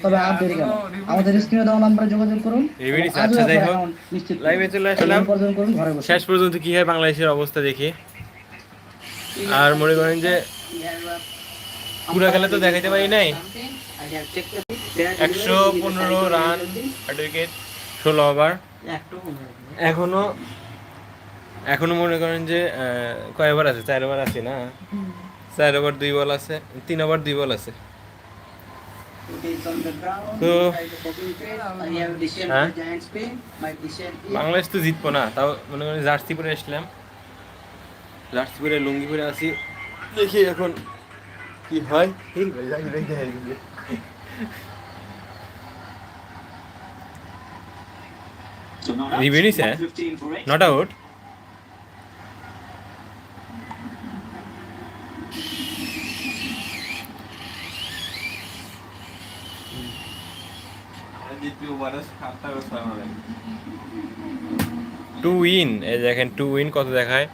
তবে আর দেরি কেন? আমাদের স্ক্রিনে দেওয়া নাম্বারে যোগাযোগ করুন। আচ্ছা, যাই হোক। লাইভে চলে আসলাম। শেষ পর্যন্ত কি হয় বাংলাদেশের অবস্থা দেখি। আর মনে করেন যে পুরো খেলা তো দেখাইতে পারি নাই। একশো পনেরো রান আট উইকেট ষোলো ওভার এখনও এখনও মনে করেন যে আহ, কয় ওভার আছে? চার ওভার আছে না? চার ওভার দুই বল আছে তিন ওভার দুই বল আছে। তো হ্যাঁ বাংলাদেশ তো জিতবো না তাও মনে করেন জার্সি পরে আসলাম জার্সি পরে লুঙ্গি পরে আসি দেখি এখন কি হয় এই ভাই, যাই রে, যাই রে। Review নিছে? নট আউট টু উইন এই দেখেন টু উইন কত দেখায়?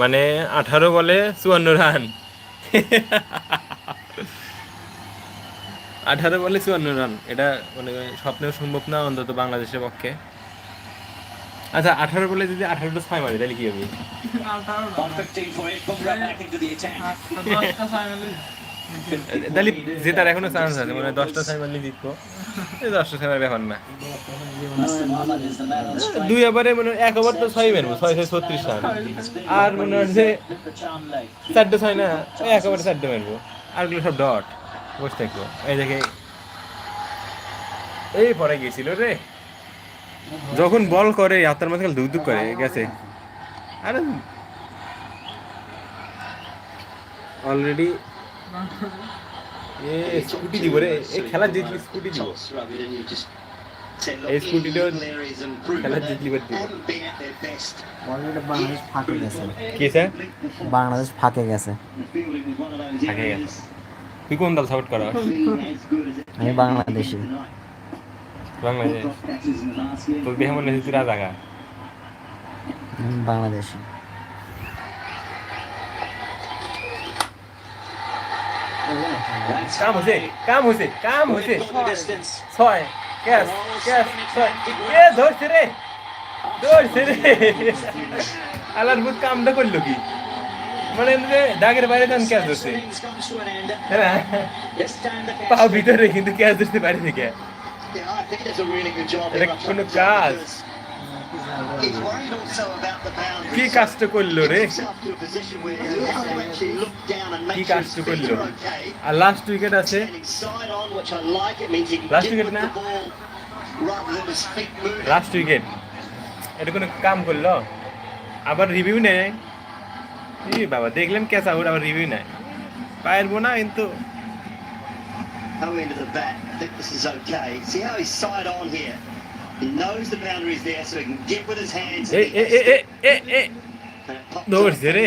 মানে আঠারো বলে চুয়ান্ন রান। আঠারো বলে চুয়ান্ন রান এটা মানে স্বপ্নেও সম্ভব না অন্তত বাংলাদেশের পক্ষে। আচ্ছা আঠারো বলে যদি আঠারোটা ছয় মারি তাহলে কি হবে? তাহলে জেতার এখনও চান্স আছে মানে দশটা ছয় মারলে জিতবো। দশটা মারার ব্যাপার না। দুই ওভারে মানে এক ওভার তো ছয় মারবো ছয় ছয় ছত্রিশ রান। আর মনে হয় যে চারটে ছয় না, এক ওভারে চারটে মারবো আরগুলো সব ডট, বসে থাকব। এই দেখে, এই পরে গেছিল রে। যখন বল করে আত্মার মাঝে দুক দুক করে, গেছে। আরে, অলরেডি এ স্কুটি দিব রে এই খেলা জিতলি স্কুটি দিব। এই স্কুটিটাও খেলা জিতলি বাদ দিব। অলরেডি বাংলাদেশ ফাঁকে গেছে কি স্যার? বাংলাদেশ ফাঁকে গেছে। আগে গেছে। তুই কোন দল সাপোর্ট করা? আমি বাংলাদেশি। বাংলাদেশ। তোর দেখে মনে হচ্ছে তুই রাজাগা বাংলাদেশি। কাম হয়েছে কাম হয়েছে কাম হয়েছে ছয় ক্যাশ ক্যাশ ছয়। এ ধরছে রে ধরছে রে আলার বুত কামটা করল কি? মানে দাগের বাইরে যান ক্যাশ ধরছে পা ভিতরে কিন্তু ক্যাশ ধরতে পারি থেকে এটা কোনো কাজ। কি কাজটা করল রে কি কাজটা করল আর লাস্ট উইকেট আছে লাস্ট উইকেট না লাস্ট উইকেট এটা কোনো কাম করল আবার রিভিউ নেয় ই বাবা দেখলাম ক্যাচ আউট আবার রিভিউ নেয় পারব না কিন্তু How into the bat. I think this is okay. See how he's side on here. He knows the boundary is there, so he can get with his hands. A And it pops ধরছে রে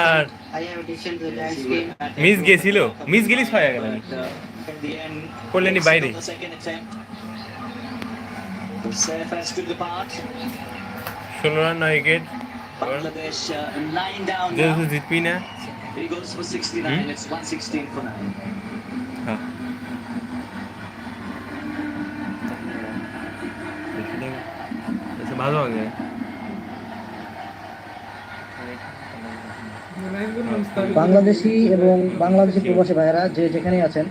আর miss গেছিল miss গেলি ছয় গেল করলেনি বাইরে Surface to the park. ষোলো run নয় wicket uh, যেহেতু জিতবি না He ভালো হবে বাংলাদেশি এবং বাংলাদেশি প্রবাসী ভাইয়েরা যে যেখানেই আছেন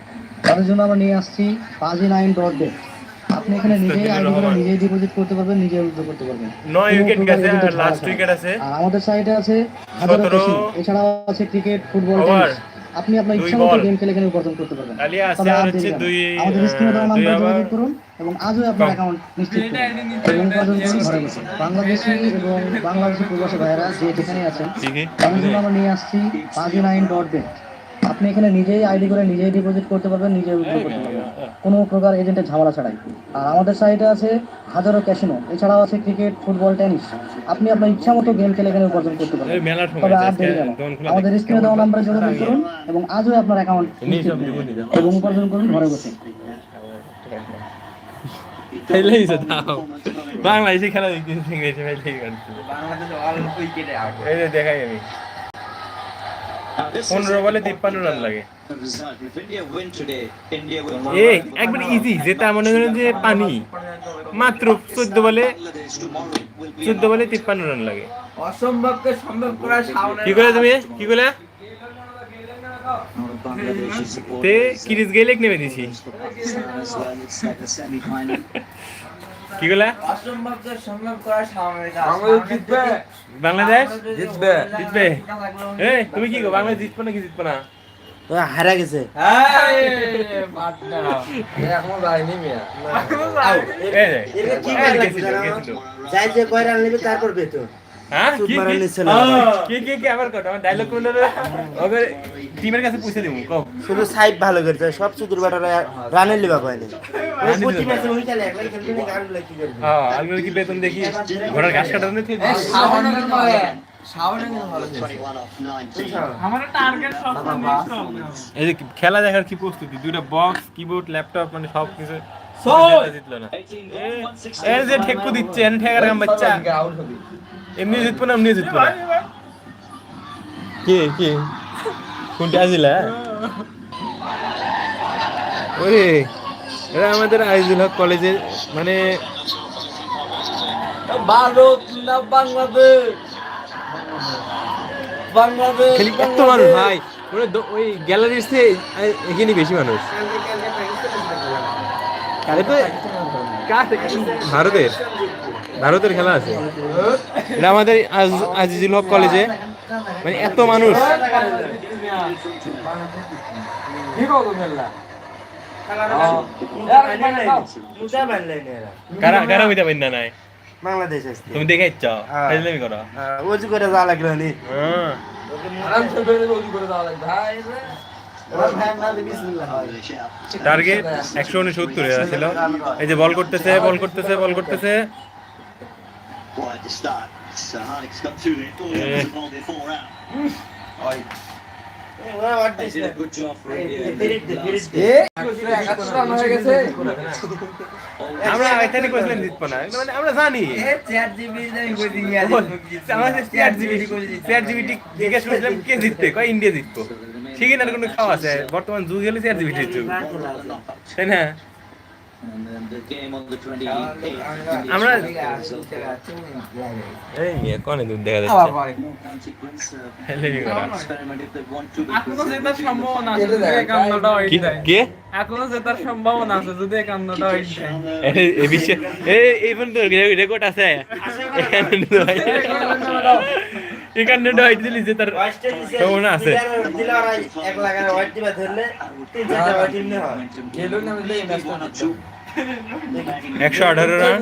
তাদের জন্য আমরা নিয়ে আসছি পাজি নাইন ডট ডে আপনি এখানে নিজেই আইডি করে নিজেই ডিপোজিট করতে পারবেন নিজেই উইথড্র করতে পারবেন। নয় উইকেট গেছে আর লাস্ট উইকেট আছে। আর আমাদের সাইডে আছে হাজারো এছাড়াও আছে ক্রিকেট ফুটবল টেনিস আপনি আপনার ইচ্ছা মতো গেম খেলে এখানে উপার্জন করতে পারবেন। তাহলে তবে আর দেরি? দুই আমাদের স্ক্রিনে দেওয়া নাম্বার যোগাযোগ করুন এবং আজও আপনার অ্যাকাউন্ট নিশ্চিত করুন। উপার্জন করুন ঘরে বসে বাংলাদেশি এবং বাংলাদেশি প্রবাসী ভাইয়েরা যে যেখানে আছেন আমি তাদের জন্য আমরা নিয়ে আসছি পাজি নাইন ডট বেট আপনি এখানে নিজেই আইডি করে নিজেই ডিপোজিট করতে পারবেন নিজেই উইথড্র করতে পারবেন। কোনো প্রকার এজেন্টের ঝামেলা ছাড়াই। আর আমাদের সাইটে আছে হাজারো ক্যাসিনো এছাড়াও আছে ক্রিকেট ফুটবল টেনিস আপনি আপনার ইচ্ছা মতো গেম খেলে এখানে উপার্জন করতে পারবেন। তবে আর দেরি কেন? আমাদের স্ক্রিনে দেওয়া নাম্বারে যোগাযোগ করুন এবং আজও আপনার অ্যাকাউন্ট। এবং উপার্জন করুন ঘরে বসে। ফেলেই তো দাও বাংলাদেশি খেলা দেখতে ইংরেজি ফেলেই কাটছে বাংলাদেশ অল উইকেটে আউট এই যে দেখাই আমি। পনেরো বলে তিপ্পান্ন রান লাগে। If India win today, India will এ একবার ইজি যেটা মনে করেন যে পানি। মাত্র চোদ্দ বলে চোদ্দ বলে তিপ্পান্ন রান লাগে। অসম্ভবকে সম্ভব করা কি করে তুমি? কি করে তে কিরিস গেলে নেমে দিছি। কি করে অসম্ভবকে সম্ভব করা সামনে বাংলাদেশ জিতবে জিতবে এই তুমি কি গো বাংলাদেশ জিতবে নাকি জিতবে জিতবো না হারা গেছে তারপর বেতন সুদ কি মারা কি? নিচ্ছে না। কি কি কি? আবার কত আমার ডায়লগ করলে ওকে টিমের কাছে পুষে দিমু কও। শুধু সাইড ভালো করছে সব চুদুর বাটারা রানের লিবা পায়নি রানের প্রতি লিবা ম্যাচে উইকেট একবার খেলতে নেই গানগুলো কি করবে আলগুলো কি বেতন দেখি? ঘোড়ার ঘাস কাটানো থেকে সামনে কিন্তু ভালো। সামনে কিন্তু ভালো খেলছে। 21 off 19. এই যে খেলা দেখার কি প্রস্তুতি? দুইটা বক্স কিবোর্ড ল্যাপটপ মানে সব কিছু জিতলো না এ- এই যে ঠেকু দিচ্ছে এন ঠেকার গাম বাচ্চা। এমনি জিতবো না এমনি জিতবো না। কে কে? কোনটা আজিলা ওরে এরা আমাদের আইজুল হক কলেজে মানে ভারত না বাংলাদেশ? বাংলাদেশ এত মানুষ ভাই। মানে ওই গ্যালারির এখানে বেশি মানুষ? ভারতের ভারতের খেলা আছে। এটা আমাদের আজ- আজিজুল হক কলেজে। মানে এত মানুষ। কারা কারা হইতে না নাই? বাংলাদেশ তুমি দেখে ইচ্ছা হ্যাঁ। ফাইজলামি করো। ওজু করে যা লাগল নি। হ্যাঁ। করে লাগবে. টার্গেট একশো উনসত্তর ছিল। এই যে বল করতেছে বল করতেছে বল করতেছে। হয়ে আমরা এখানে কোয়েশ্চেন জিতবো না। মানে আমরা জানি। চ্যাট জিজ্ঞেস করছিলাম কে জিতবে? কয় ইন্ডিয়া জিতবো? ঠিকই না কোনো খাওয়া আছে বর্তমান যুগ গেলে চার জিবি জিতবো তাই না আমরা এই দেখা যাচ্ছে এখনও জেতার সম্ভাবনা আছে যদি এই- এই এই রেকর্ড আছে এখানে এখানে দিলি যে তার আছে এক লাগার হোয়াইট দিবা ধরলে তিন চারটা হোয়াইট টিম হয় গেলও না মিলে একশো আঠারো রান।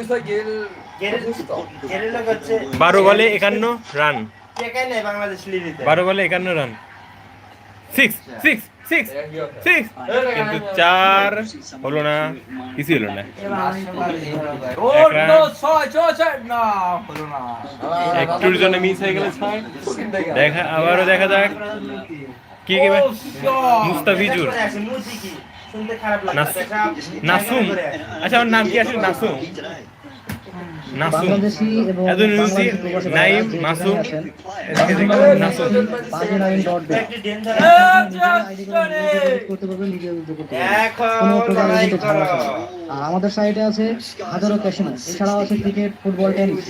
বারো বলে একান্ন রান। বারো বলে একান্ন run. Six six six six কিন্তু চার হলো না কিছু হলো না। একটুর জন্য মিস হয়ে গেল ছয়। দেখা আবারও দেখা যাক। কি কি মুস্তাফিজুর। নাস- লাগছে নাসুম। আচ্ছা আমার নাম কি আসলে? নাসুম। বাংলাদেশি এবং নাইম, মাসুম, নাসুম? ডট করতে পারবেন, নিজে করতে। আর আমাদের সাইডে আছে হাজারো ক্যাসিনো এছাড়াও আছে ক্রিকেট ফুটবল টেনিস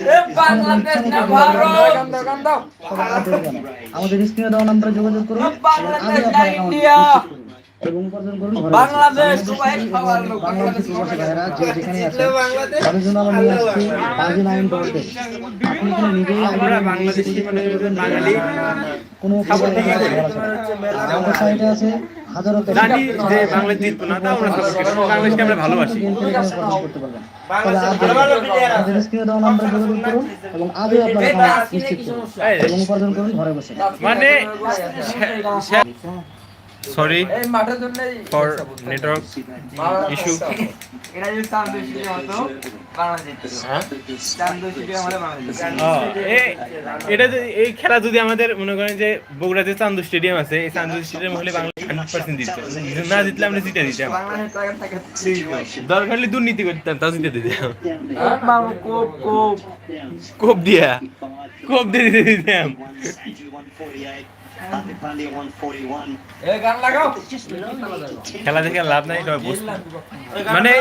আমাদের স্ক্রিনে দেওয়া নাম্বারে যোগাযোগ করুন। আপনার এবং উপার্জন করুন বাংলাদেশ বাংলাদেশি যে যেখানে আছেন তাদের জন্য আমরা নিয়ে আসছি ডট আপনি এখানে নিজেই আমরা বাংলাদেশি মানে বাঙালি কোনো সাইডে আছে হাজারো জানি যে বাংলাদেশ জিতবো না তাও আমরা বাংলাদেশকে আমরা ভালোবাসি। বসে। মানে সরি ফর নেটওয়ার্ক ইস্যু এটা যদি যে- এই খেলা যদি আমাদের মনে করেন যে বগুড়াতে চান্দু স্টেডিয়াম আছে এই চান্দু স্টেডিয়াম হলে বাংলাদেশ হান্ড্রেড পার্সেন্ট জিততো না জিতলে আমরা জিতে দিতাম। দরকার হলে দুর্নীতি করতাম তাও জিতে দিতাম। কোপ কোপ। কোপ দিয়া। কোপ দিয়ে দিতে দিতাম। Hardik Pandya 141. এ গান লাগাও। Just no need to খেলা দেখে লাভ নাই মানে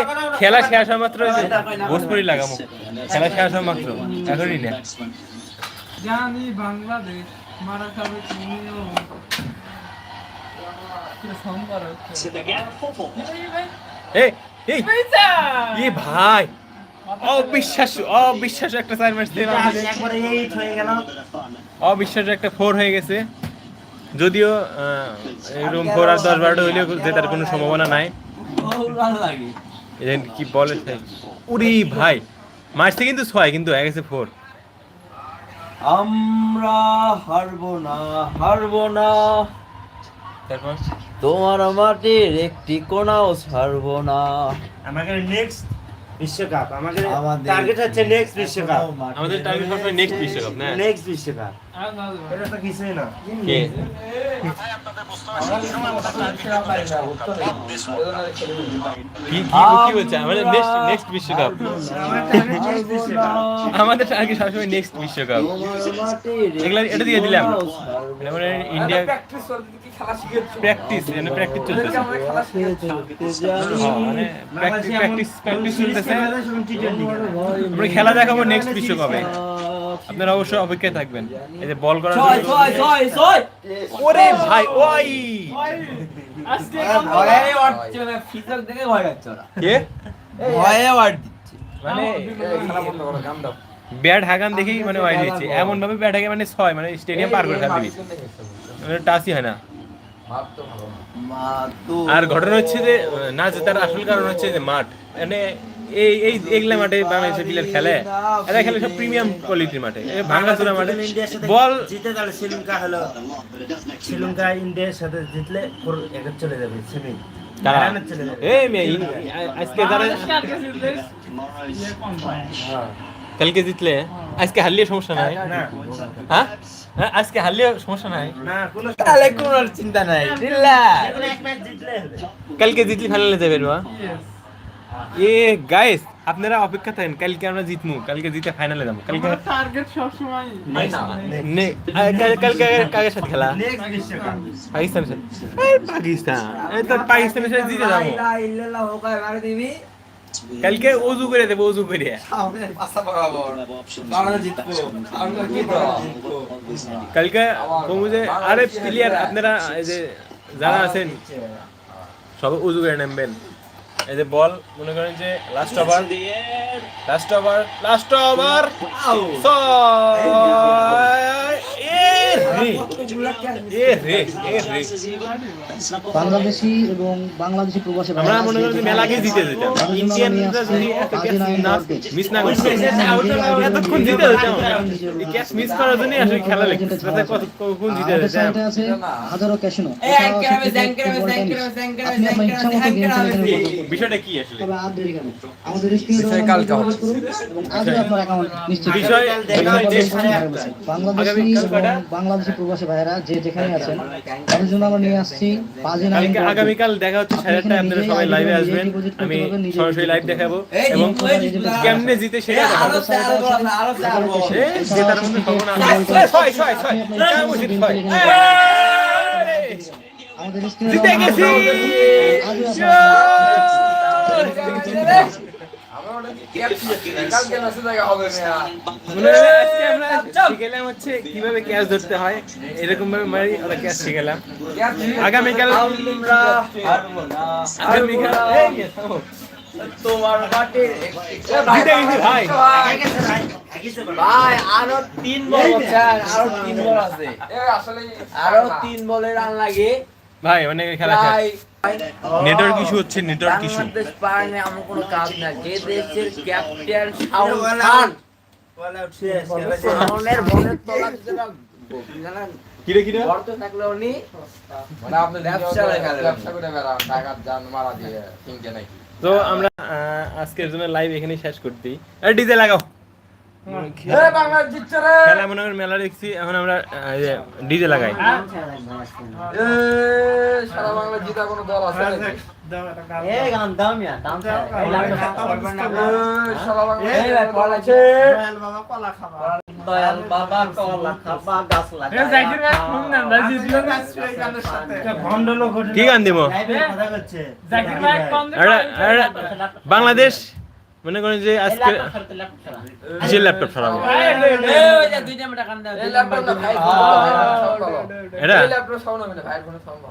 খেলা শেষ হওয়া মাত্র ভোজপুরি লাগামো খেলা শেষ হওয়া মাত্র এখনই না। জানি বাংলাদেশ মারা খাবে তুমিও. এই ভাই অবিশ্বাস্য অবিশ্বাস্য একটা চার ম্যাচ দিলাম হয়ে. অবিশ্বাস্য একটা ফোর হয়ে গেছে। যদিও এরকম ফোর আর দশ বারোটা হইলেও জেতার কোনো সম্ভাবনা নাই। কি বলে উরি ভাই মারছে কিন্তু ছয় কিন্তু হয়ে গেছে ফোর। আমরা হারবো না হারবো না। তোমার মাটির একটি কোনাও ছাড়বো না। আমাদের নেক্সট বিশ্বকাপ আমাদের টার্গেট হচ্ছে নেক্সট বিশ্বকাপ। আমাদের টার্গেট সবসময় নেক্সট বিশ্বকাপ না? নেক্সট বিশ্বকাপ। এটা দিয়ে দিলাম। মানে ইন্ডিয়া প্র্যাকটিস প্র্যাকটিস মানে চলতেছে। মানে প্র্যাকটিস আমরা খেলা দেখাবো নেক্সট বিশ্বকাপে। আপনারা অবশ্যই অপেক্ষায় থাকবেন। এই যে বল করার ছয় জন্য- ছয় ছয় ছয়। ওরে ভাই ওই আজকে ভয়ে ওঠছে না ফিচার দেখে ভয় পাচ্ছে ওরা। কে? ভয়ে ওয়ার্ড দিচ্ছে। মানে খেলা বন্ধ করো গান দাও ব্যাট হাগান দেখেই মানে ওয়াই দিচ্ছে। এমন ভাবে ব্যাট হাগে মানে ছয় মানে স্টেডিয়াম পার করে ফেলবি। মানে টাচই হয় না। ভাব তো ভালো মা তো আর ঘটনা হচ্ছে যে না জেতার আসল কারণ হচ্ছে যে মাঠ। মানে এই এই এগুলা মাঠে বাংলাদেশের প্লেয়ার খেলে। এরা খেলে সব প্রিমিয়াম কোয়ালিটির মাঠে। মাঠে বল জিতে তাহলে শ্রীলঙ্কা হলো। শ্রীলঙ্কা ইন্ডিয়ার সাথে জিতলে পুরো একে চলে যাবে সেমি। পায়। কালকে জিতলে? আজকে হারলে সমস্যা নাই? হ্যাঁ? হ্যাঁ, আজকে হারলে সমস্যা নাই? না কোনো তাহলে কোনো চিন্তা নাই। কালকে জিতলে ফাইনালে যাবে Yes. এ গাইস আপনারা অপেক্ষা থাকেন কালকে আমরা জিতমু কালকে জিতে ফাইনালে যাব। কালকে টার্গেট আ, কালকে কাদের সাথে খেলা? পাকিস্তানের সাথে। পাকিস্তান। এই তো পাকিস্তানের সাথে জিতে যাব। কালকে অজু করে দেবো অজু করে। কালকে যে আরে প্লেয়ার আপনারা যে যারা আছেন সব উজু করে নামবেন এই যে বল মনে করেন যে last over. Last over last over Bangladeshi এবং বাংলাদেশি প্রবাসী আমরা মনে করি যে মেলাকে জিতে যেতাম তাদের জন্য ইন্ডিয়ানরা আমি যদি আজকে ক্যাচ না মিস না করতো এতক্ষণ জিতে যেতাম এই ক্যাচ মিস করার জন্যই আসলে খেলা জিতে যেতাম হাজারো বিষয়টা কি আসলে আমাদের বিষয় কালকে হবে। এবং আজই আপনার অ্যাকাউন্ট নিশ্চিত বিষয় বিষয় বাংলাদেশি আগামী এবং কটা? বাংলাদেশি প্রবাসী ভাইরা যে যেখানে আছেন তাদের জন্য আমরা নিয়ে আসছি আগামীকাল দেখা হচ্ছে সাড়ে আটটায় আপনারা সবাই লাইভে আসবেন। আমি সরাসরি লাইভ দেখাবো। এবং কেমনে জিতে সেটা দেখাবো। জেতার মধ্যে সম্ভাবনা ছয় ছয় ছয়। ছয় মুশিদ ছয়। এই! আমাদের স্ক্রিনে জিতে গেছি! শিখেলাম হচ্ছে কীভাবে ক্যাচ ধরতে হয় এরকম ভাবে মারি ওরা শিখেলাম আগামীকাল আগামীকাল। তোমার ভাই ভাই। আরও তিন বল আছে আরও তিন বল আছে। আরও তিন বলে রান লাগে। ভাই মানে খেলা প্রায় নেটওয়ার্ক ইস্যু হচ্ছে নেটওয়ার্ক ইস্যু বাংলাদেশ পারে এমন কোনো কাজ না যে দেশের ক্যাপ্টেন শাহরুখ খান। সামনের বলের তলা যেটা কিরে কিরে? গর্ত থাকলে উনি মানে আপনি ব্যবসা করে খেলে। ব্যবসা করে বেড়ান টাকা জান মারা দিয়ে কিনতে নাকি? তো আমরা আহ, আজকের জন্য লাইভ এখানেই শেষ করতে ডিজে লাগাও এ বাংলাদেশ জিতছে রে খেলা মনে করেন মেলা দেখছি এখন আমরা ডিজে লাগাই। সারা বাংলা জিতা কোনো দল আছে দয়াল বাবা কলা খাবা। গাছ লাগা কি গান দিব? বাংলাদেশ মনে করেন যে আজকে যে ল্যাপটপ খারাপ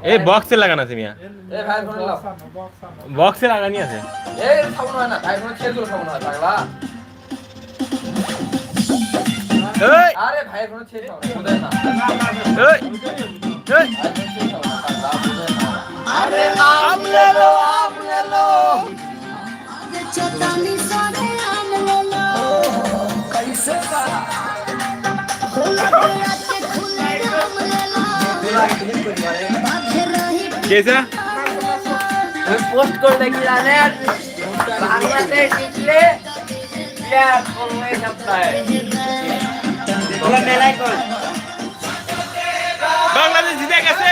এই বক্সে লাগানো আছে মিয়া। বক্সে লাগানি আছে। আরে ভাই কোনো না আরে লো লো कैसा पोस्ट कर देगी जाने बांग्लादेश निकले क्या कौन सकता है? बोला मेला ही कौन? बांग्लादेश जीते कैसे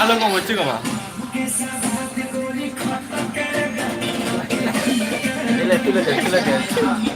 আলো কম হচ্ছে কমা তুলে তুলে তুলে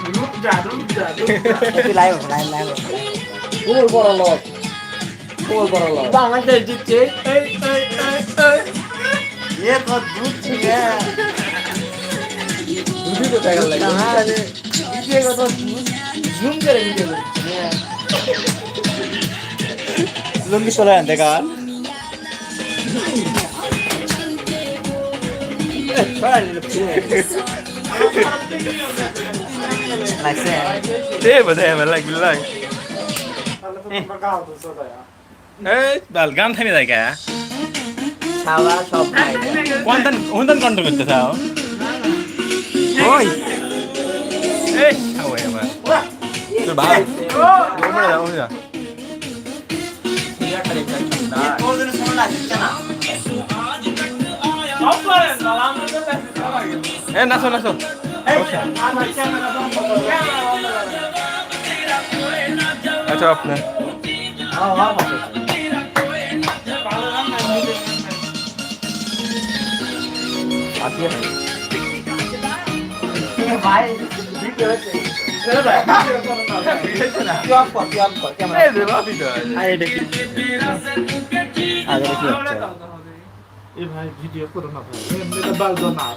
नहीं नहीं करा कुत्ता बिगड़ मिटा লাইভ লাইভ লাইভ কোল বড় লোক কোল বড় লোক বাংলাদেশ জিতছে এই এই এই এই ये तो दूध है দুধি তো দেখা লাগে कहां है ये को तो जूम करे वीडियो लुंगी चला है देखा এ বোঝায় আমার লাগবে লাগ এই বাল গান থামে যায় কা? সারা সব নাই। কোনটান কোনটান কন্ট্রোল করতে চাও? ওই। এই খাওয়াই আমার তোর ভাই। ওমরে যা ওমরে যা ওদের সময় আচ্ছা আপনার ভাই ভিডিও করো না ভাই। বাল না